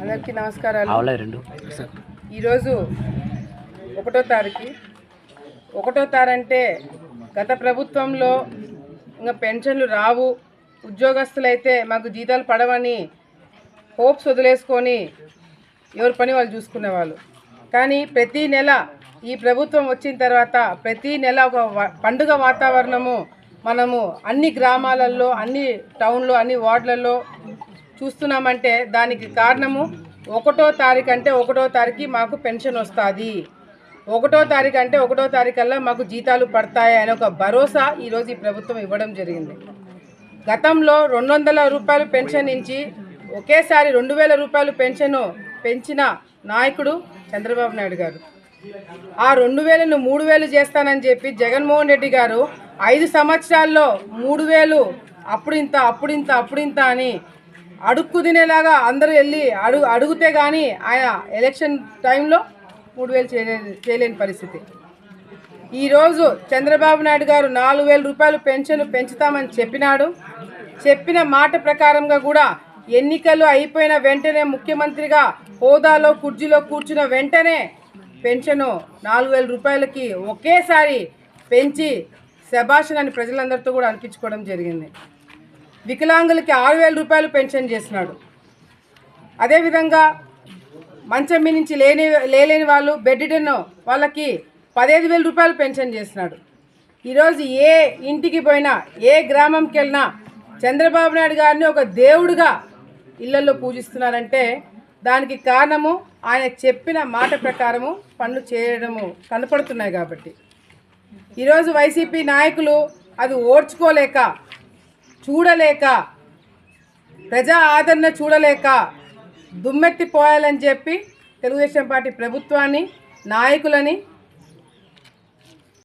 అందరికీ నమస్కారాలు. ఈరోజు ఒకటో తారీఖు. ఒకటో తారంటే గత ప్రభుత్వంలో ఇంకా పెన్షన్లు రావు. ఉద్యోగస్తులైతే మాకు జీతాలు పడవని హోప్స్ వదిలేసుకొని ఎవరి పని వాళ్ళు చూసుకునేవాళ్ళు. కానీ ప్రతి నెల ఈ ప్రభుత్వం వచ్చిన తర్వాత ప్రతి నెల ఒక పండుగ వాతావరణము మనము అన్ని గ్రామాలలో అన్ని టౌన్లో అన్ని వార్డులలో చూస్తున్నామంటే దానికి కారణము ఒకటో తారీఖు అంటే ఒకటో తారీఖు మాకు పెన్షన్ వస్తుంది. ఒకటో తారీఖు అంటే ఒకటో తారీఖల్లా మాకు జీతాలు పడతాయి అనే ఒక భరోసా ఈరోజు ఈ ప్రభుత్వం ఇవ్వడం జరిగింది. గతంలో రెండు వందల రూపాయలు పెన్షన్ ఇచ్చి ఒకేసారి రెండు వేల రూపాయలు పెన్షను పెంచిన నాయకుడు చంద్రబాబు నాయుడు గారు. ఆ రెండు వేలను మూడు వేలు చేస్తానని చెప్పి జగన్మోహన్ రెడ్డి గారు ఐదు సంవత్సరాల్లో మూడు వేలు అప్పుడు ఇంత అప్పుడు ఇంత అప్పుడు ఇంత అని అడుక్కు తినేలాగా అందరూ వెళ్ళి అడుగు అడిగితే కానీ ఆయన ఎలక్షన్ టైంలో మూడు వేలు చేయలేని చేయలేని పరిస్థితి. ఈరోజు చంద్రబాబు నాయుడు గారు నాలుగు వేల రూపాయలు పెన్షన్ పెంచుతామని చెప్పినాడు. చెప్పిన మాట ప్రకారంగా కూడా ఎన్నికలు అయిపోయిన వెంటనే ముఖ్యమంత్రిగా హోదాలో కుర్చీలో కూర్చున్న వెంటనే పెన్షను నాలుగు వేల రూపాయలకి ఒకేసారి పెంచి శభాషణ ప్రజలందరితో కూడా అనిపించుకోవడం జరిగింది. వికలాంగులకి ఆరు వేల రూపాయలు పెన్షన్ చేసినాడు అదేవిధంగా మంచం మీ నుంచి లేని లేలేని వాళ్ళు బెడ్డెన్ వాళ్ళకి పదిహేను వేల రూపాయలు పెన్షన్ చేస్తున్నాడు. ఈరోజు ఏ ఇంటికి పోయినా ఏ గ్రామంకి వెళ్ళినా చంద్రబాబు నాయుడు గారిని ఒక దేవుడుగా ఇళ్ళలో పూజిస్తున్నారంటే దానికి కారణము ఆయన చెప్పిన మాట ప్రకారము పనులు చేయడము కనపడుతున్నాయి కాబట్టి. ఈరోజు వైసీపీ నాయకులు అది ఓడ్చుకోలేక చూడలేక ప్రజా ఆదరణ చూడలేక దుమ్మెత్తిపోయాలని చెప్పి తెలుగుదేశం పార్టీ ప్రభుత్వాన్ని నాయకులని